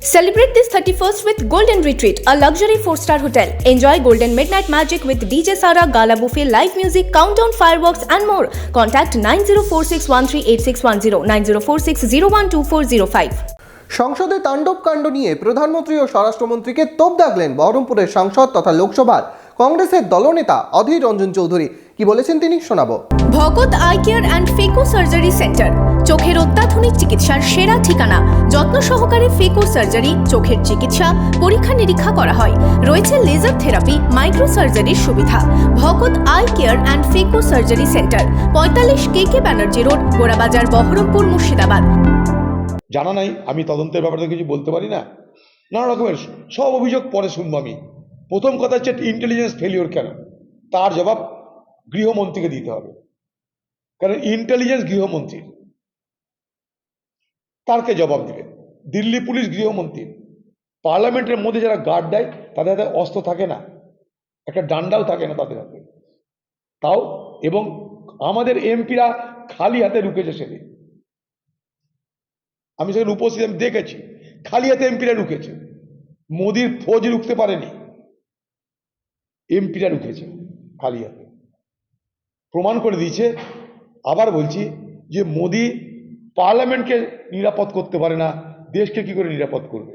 Celebrate this 31st with Golden Retreat, a luxury 4-star hotel. Enjoy Golden Midnight Magic with DJ Sara, Gala Buffet, live music, countdown fireworks and more. Contact 9046138610, 9046012405. সংসদে তাণ্ডব কাণ্ড নিয়ে প্রধানমন্ত্রী ও স্বরাষ্ট্রমন্ত্রীকে তোপ দাগলেন বহরমপুরের সাংসদ তথা লোকসভার কংগ্রেসের দলনেতা অধীর রঞ্জন চৌধুরী। কি বলেছেন তিনি? শোনাবো। Bhagat eye care and phaco surgery centre. চোখের অত্যাধুনিক চিকিৎসার সেরা ঠিকানা। যত্ন সহকারে ফেকো সার্জারি চোখের চিকিৎসা পরীক্ষা নিরীক্ষা করা হয়। রয়েছে লেজার থেরাপি মাইক্রো সার্জারির সুবিধা। Bhagat eye care and phaco surgery centre পঁয়তাল্লিশ K K Banerjee road Gorabazar Berhampore Murshidabad. জানা নাই আমি তদন্তের ব্যাপারে কিছু বলতে পারি না? নানা রকমের সব অভিযোগ পরে শুনব আমি। প্রথম কথা হচ্ছে ইন্টেলিজেন্স ফেলিওর কেন? তার জবাব গৃহমন্ত্রীকে দিতে হবে। কারণ ইন্টেলিজেন্স গৃহমন্ত্রীর তারকে জবাব দিবে। দিল্লি পুলিশ গৃহমন্ত্রী। পার্লামেন্টের মধ্যে যারা গার্ড দেয়, তাদের হাতে অস্ত্র থাকে না। একটা ডান্ডাও থাকে না তাদের হাতে। তাও এবং আমাদের এমপিরা খালি হাতে রুকেছে সেদিন। আমি সেখানে উপস্থিত, আমি দেখেছি। খালি হাতে এমপিরা রুখেছে মোদির ফৌজ রুখতে পারেনি। এমপিরা ঢুকেছে খালি প্রমাণ করে দিয়েছে, আবার বলছি যে মোদি পার্লামেন্টকে নিরাপদ করতে পারে না, দেশকে কি করে নিরাপদ করবে?